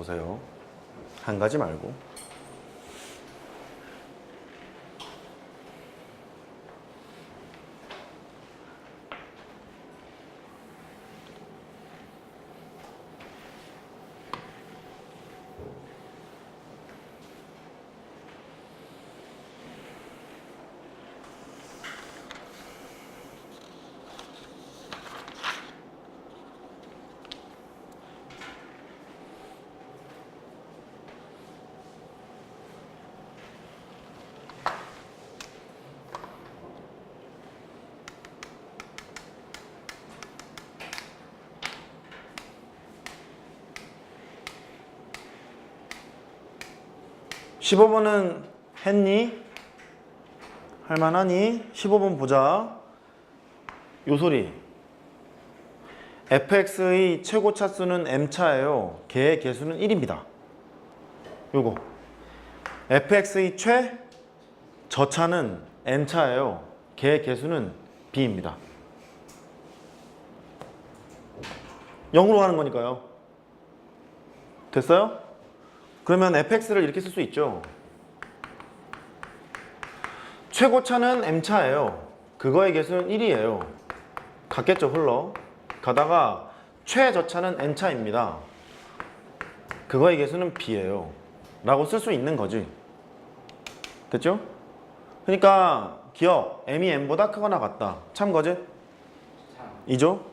보세요. 한 가지 말고. 십오 번은 했니? 할만하니? 15번 보자. 요 소리. fx의 최고 차수는 m차예요. 개의 개수는 1입니다. 요거. fx의 최 저차는 n차예요. 개의 개수는 b입니다. 0으로 가는 거니까요. 됐어요? 그러면 fx를 이렇게 쓸 수 있죠. 최고차는 m차예요. 그거의 개수는 1이에요. 갔겠죠, 흘러. 가다가 최저차는 n차입니다. 그거의 개수는 b예요. 라고 쓸 수 있는 거지. 됐죠? 그러니까 기억 m이 n보다 크거나 같다. 참 거지? 이죠?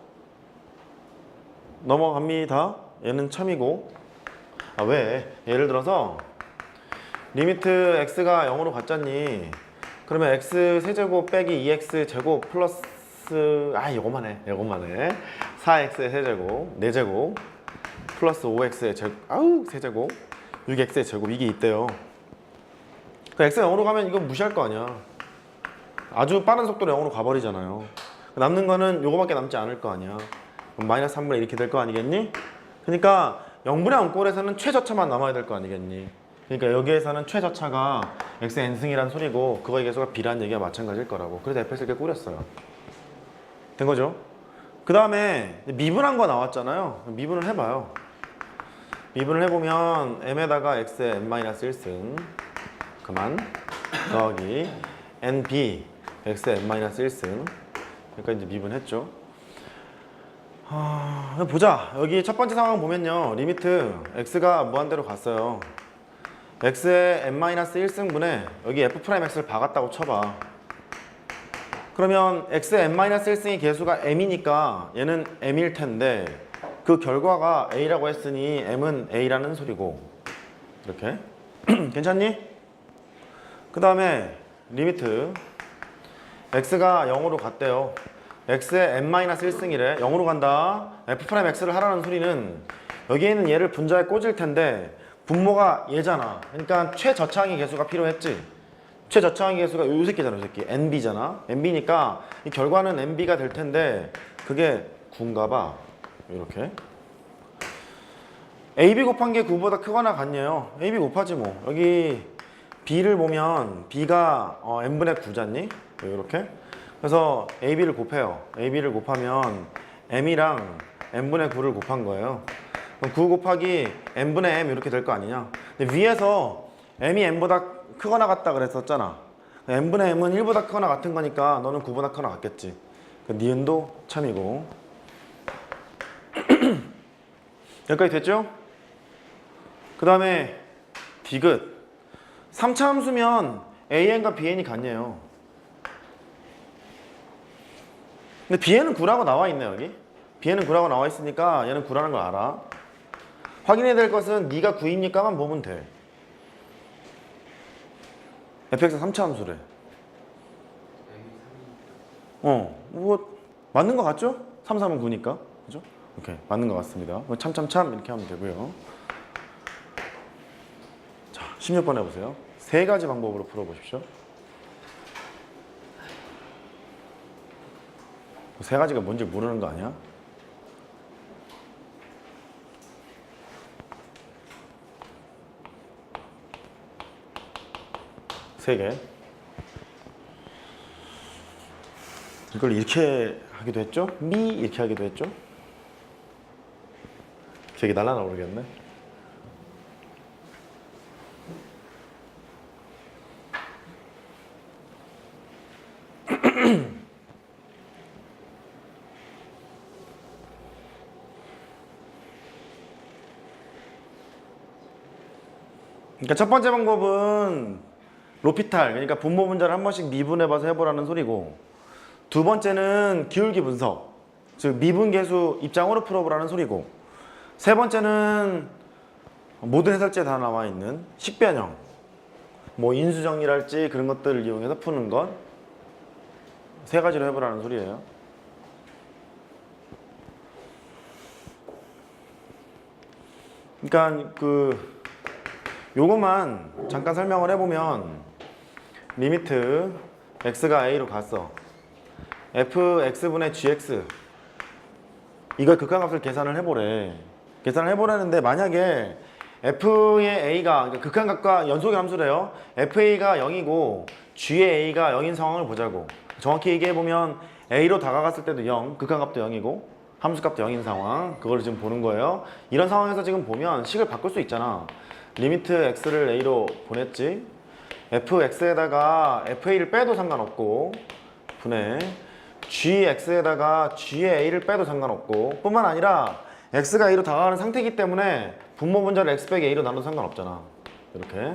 넘어갑니다. 얘는 참이고 아 왜? 예를 들어서 리미트 x가 0으로 갔잖니. 그러면 x 세제곱 빼기 2x 제곱 플러스 아 이거만 해 이거만 해. 4x의 세제곱 4제곱 플러스 5x의 제곱 아우 세제곱. 6x의 제곱 이게 있대요. 그 x가 0으로 가면 이건 무시할 거 아니야. 아주 빠른 속도로 0으로 가버리잖아요. 남는 거는 요거밖에 남지 않을 거 아니야. 그럼 마이너스 3분의 이렇게 될 거 아니겠니? 그러니까 0분의 0꼴에서는 최저차만 남아야 될 거 아니겠니? 그러니까 여기에서는 최저차가 x n승이란 소리고 그거의 개수가 b라는 얘기가 마찬가지일 거라고. 그래서 fx를 이렇게 꾸렸어요. 된 거죠? 그 다음에 미분한 거 나왔잖아요. 미분을 해봐요. 미분을 해보면 m에다가 x의 n-1승 그만 더하기 nb x의 n-1승 그러니까 이제 미분했죠. 아, 보자. 여기 첫 번째 상황 보면요. 리미트 x가 무한대로 갔어요. x의 n-1승분에 여기 f'x를 박았다고 쳐봐. 그러면 x의 n-1승의 개수가 m이니까 얘는 m일 텐데 그 결과가 a라고 했으니 m은 a라는 소리고 이렇게 괜찮니? 그 다음에 리미트 x가 0으로 갔대요. X의 n-1승이래 0으로 간다. f'x를 하라는 소리는 여기에는 얘를 분자에 꽂을 텐데 분모가 얘잖아. 그러니까 최저차항의 개수가 필요했지. 최저차항의 개수가 요 새끼잖아 요 새끼. nb잖아. nb니까 이 결과는 nb가 될 텐데 그게 9인가 봐. 이렇게. ab 곱한 게 9보다 크거나 같네요. ab 곱하지 뭐. 여기 b를 보면 b가 어, n분의 9잖니? 이렇게 그래서 AB를 곱해요. AB를 곱하면 M이랑 N분의 9를 곱한 거예요. 그럼 9 곱하기 N분의 M 이렇게 될 거 아니냐. 근데 위에서 M이 N보다 크거나 같다 그랬었잖아. N분의 M은 1보다 크거나 같은 거니까 너는 9보다 크거나 같겠지. 그 니은도 참이고. 여기까지 됐죠? 그 다음에 디귿. 3차 함수면 AN과 BN이 같네요. 근데 B에는 9라고 나와 있네 여기. B에는 9라고 나와 있으니까 얘는 9라는 걸 알아. 확인해야 될 것은 네가 9입니까만 보면 돼. fx 3차 함수래. 어, 뭐 맞는 것 같죠? 3, 3은 9니까. 그죠? 오케이 맞는 것 같습니다. 뭐 참참참 이렇게 하면 되고요. 자 16번 해보세요. 세 가지 방법으로 풀어보십시오 세 가지가 뭔지 모르는 거 아니야? 세 개. 이걸 이렇게 하기도 했죠? 미 이렇게 하기도 했죠? 기억이 날라나 모르겠네. 그러니까 첫 번째 방법은 로피탈 그러니까 분모 분자를 한 번씩 미분해봐서 해보라는 소리고 두 번째는 기울기 분석 즉 미분 계수 입장으로 풀어보라는 소리고 세 번째는 모든 해설지에 다 나와 있는 식변형 뭐 인수정리랄지 그런 것들을 이용해서 푸는 것세 가지로 해보라는 소리예요. 그러니까 그 요것만 잠깐 설명을 해보면 리미트 x가 a로 갔어. Fx분의 gx. 이걸 극한값을 계산을 해보래. 계산을 해보라는데 만약에 f의 a가 그러니까 극한값과 연속의 함수래요. Fa가 0이고 g의 a가 0인 상황을 보자고. 정확히 얘기해보면 a로 다가갔을 때도 0 극한값도 0이고 함수값도 0인 상황. 그걸 지금 보는 거예요. 이런 상황에서 지금 보면 식을 바꿀 수 있잖아 리미트 x를 a로 보냈지. Fx에다가 fa를 빼도 상관없고 분해. Gx에다가 g의 a를 빼도 상관없고 뿐만 아니라 x가 a로 다가가는 상태이기 때문에 분모 분자를 x 빼기 a로 나눠도 상관없잖아. 이렇게.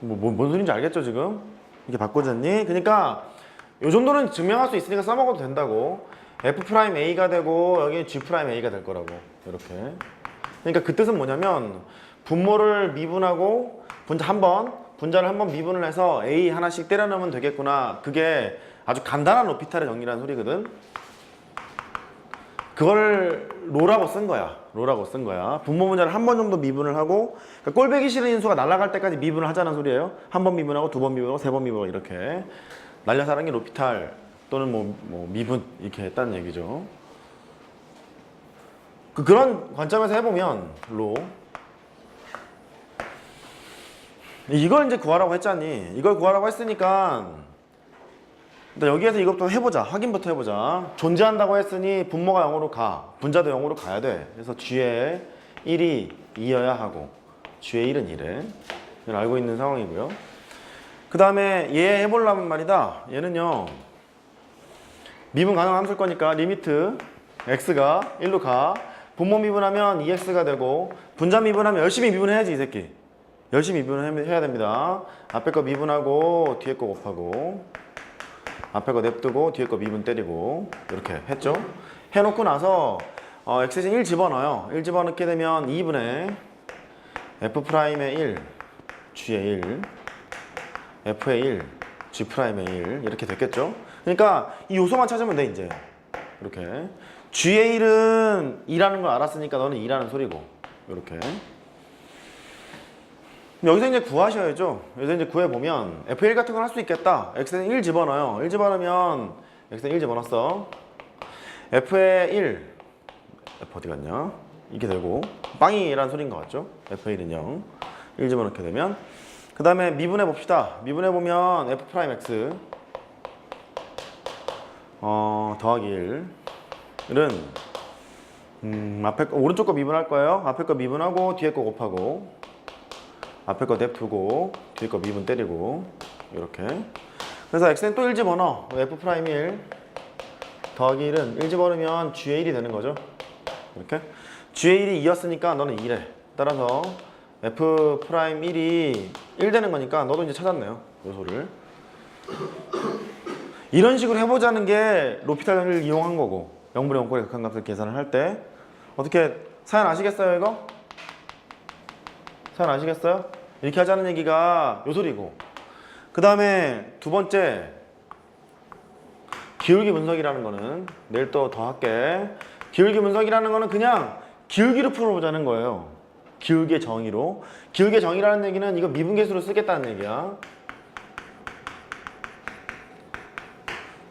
뭐, 뭐, 뭔 소린지 알겠죠 지금? 이렇게 바꾸졌니? 그러니까 요 정도는 증명할 수 있으니까 써먹어도 된다고. F 프라임 a가 되고 여기 g 프라임 a가 될 거라고. 이렇게 그러니까 그 뜻은 뭐냐면 분모를 미분하고 분자 한 번, 분자를 한 번 미분을 해서 a 하나씩 때려 넣으면 되겠구나. 그게 아주 간단한 로피탈의 정리라는 소리거든. 그걸 로라고 쓴 거야. 로라고 쓴 거야. 분모 분자를 한 번 정도 미분을 하고 그러니까 꼴배기 싫은 인수가 날아갈 때까지 미분을 하자는 소리예요. 한 번 미분하고 두 번 미분하고 세 번 미분하고 이렇게 날려서 하는 게 로피탈 또는 뭐, 뭐 미분 이렇게 했다는 얘기죠. 그 그런 관점에서 해보면 로. 이걸 이제 구하라고 했잖니. 이걸 구하라고 했으니까 일단 여기에서 이것부터 해보자. 확인부터 해보자. 존재한다고 했으니 분모가 0으로 가. 분자도 0으로 가야 돼. 그래서 G의 1이 2여야 하고 G의 1은 1에 이걸 알고 있는 상황이고요. 그 다음에 얘 해보려면 말이다. 얘는요 미분 가능한 함수일 거니까 리미트 x가 1로 가 분모 미분하면 2x가 되고 분자 미분하면 열심히 미분해야지 이 새끼. 열심히 미분을 해- 해야 됩니다. 앞에 거 미분하고 뒤에 거 곱하고 앞에 거 냅두고 뒤에 거 미분 때리고 이렇게 했죠? 해놓고 나서 어, x 대신 1 집어넣어요. 1 집어넣게 되면 2분의 f 프라임의 1 g의 1 f의 1 g 프라임의 1 이렇게 됐겠죠? 그러니까 이 요소만 찾으면 돼 이제. 이렇게 g의 1은 2라는 걸 알았으니까 너는 2라는 소리고 이렇게 여기서 이제 구하셔야죠. 여기서 이제 구해보면 F1 같은 건할수 있겠다. X는 1 집어넣어요. 1 집어넣으면 X는 1 집어넣었어. F의 1 F 어디 갔냐? 이게 되고 빵이라는 소리인 것 같죠? F1은 0 1 집어넣게 되면 그 다음에 미분해 봅시다. 미분해 보면 F 프라임 X 어 더하기 1 은 음 앞에 거 오른쪽 거 미분할 거예요. 앞에 거 미분하고 뒤에 거 곱하고. 앞에 거 냅두고 뒤에 거 미분 때리고. 이렇게. 그래서 x는 또 1 집어넣어. f 프라임 1 더하기 1은 1 집어넣으면 g의 1이 되는 거죠. 이렇게. g의 1이 2였으니까 너는 2래. 따라서 f 프라임 1이 1 되는 거니까 너도 이제 찾았네요. 요소를. 이런 식으로 해보자는 게 로피탈을 이용한 거고 0분의 0꼴의 극한값을 계산을 할 때. 어떻게 사연 아시겠어요 이거? 사연 아시겠어요? 이렇게 하자는 얘기가 요 소리고. 그 다음에 두 번째. 기울기 분석이라는 거는 내일 또 더 할게. 기울기 분석이라는 거는 그냥 기울기로 풀어보자는 거예요. 기울기의 정의로. 기울기의 정의라는 얘기는 이거 미분계수로 쓰겠다는 얘기야.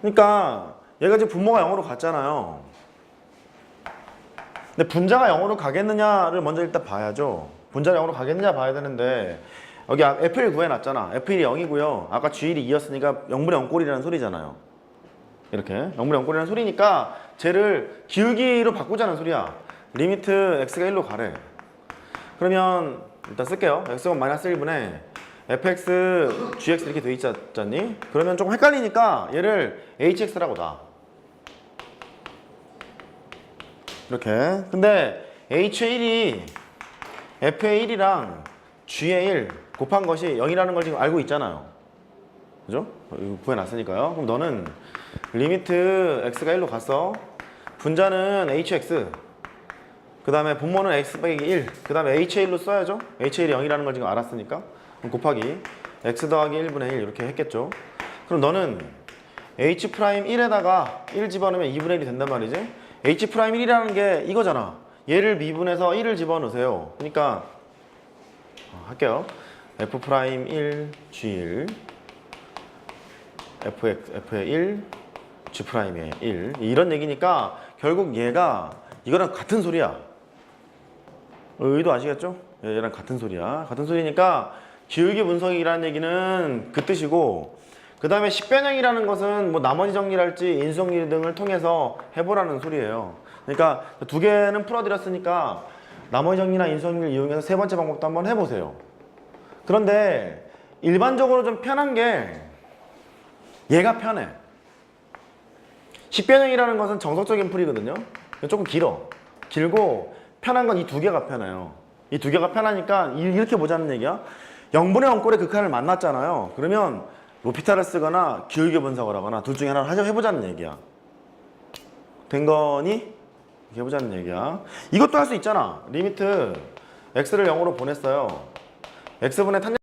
그러니까 얘가 지금 분모가 0으로 갔잖아요 근데 분자가 0으로 가겠느냐를 먼저 일단 봐야죠. 분자가 0으로 가겠느냐 봐야 되는데 여기 F1 구해놨잖아. F1이 0이고요. 아까 G1이 2였으니까 0분의 0꼴이라는 소리잖아요. 이렇게 0분의 0꼴이라는 소리니까 쟤를 기울기로 바꾸자는 소리야. 리미트 x가 1로 가래. 그러면 일단 쓸게요. x가 마이너스 1분의 fx, gx 이렇게 돼 있잖니? 그러면 조금 헷갈리니까 얘를 hx라고 놔. 이렇게 근데 H의 1이 F의 1이랑 g의 1 곱한 것이 0이라는 걸 지금 알고 있잖아요. 그죠? 이거 구해놨으니까요. 그럼 너는 리미트 x가 1로 갔어. 분자는 hx. 그 다음에 분모는 x 빼기 1. 그 다음에 h1로 써야죠. h1이 0이라는 걸 지금 알았으니까. 그럼 곱하기 x 더하기 1분의 1 이렇게 했겠죠. 그럼 너는 h 프라임 1에다가 1 집어넣으면 2분의 1이 된단 말이지. H 프라임 1이라는 게 이거잖아. 얘를 미분해서 1을 집어넣으세요. 그러니까 어, 할게요. f 프라임 1 g1 fx f의 1 g 프라임의 1 이런 얘기니까 결국 얘가 이거랑 같은 소리야. 의도 아시겠죠? 예, 얘랑 같은 소리야. 같은 소리니까 기울기 분석이라는 얘기는 그 뜻이고 그 다음에 식변형이라는 것은 뭐 나머지 정리랄지 인수정리 등을 통해서 해보라는 소리예요. 그러니까 두 개는 풀어드렸으니까 나머지 정리나 인수정리를 이용해서 세 번째 방법도 한번 해보세요. 그런데 일반적으로 좀 편한 게 얘가 편해. 식변형이라는 것은 정석적인 풀이거든요. 조금 길어. 길고 편한 건 이 두 개가 편해요. 이 두 개가 편하니까 이- 이렇게 보자는 얘기야. 0분의 0꼴의 극한을 만났잖아요. 그러면 로피탈을 쓰거나 기울기 분석을 하거나 둘 중에 하나를 해보자는 얘기야. 된 거니? 해보자는 얘기야. 이것도 할 수 있잖아. 리미트 x를 0으로 보냈어요. x분의 탄젠트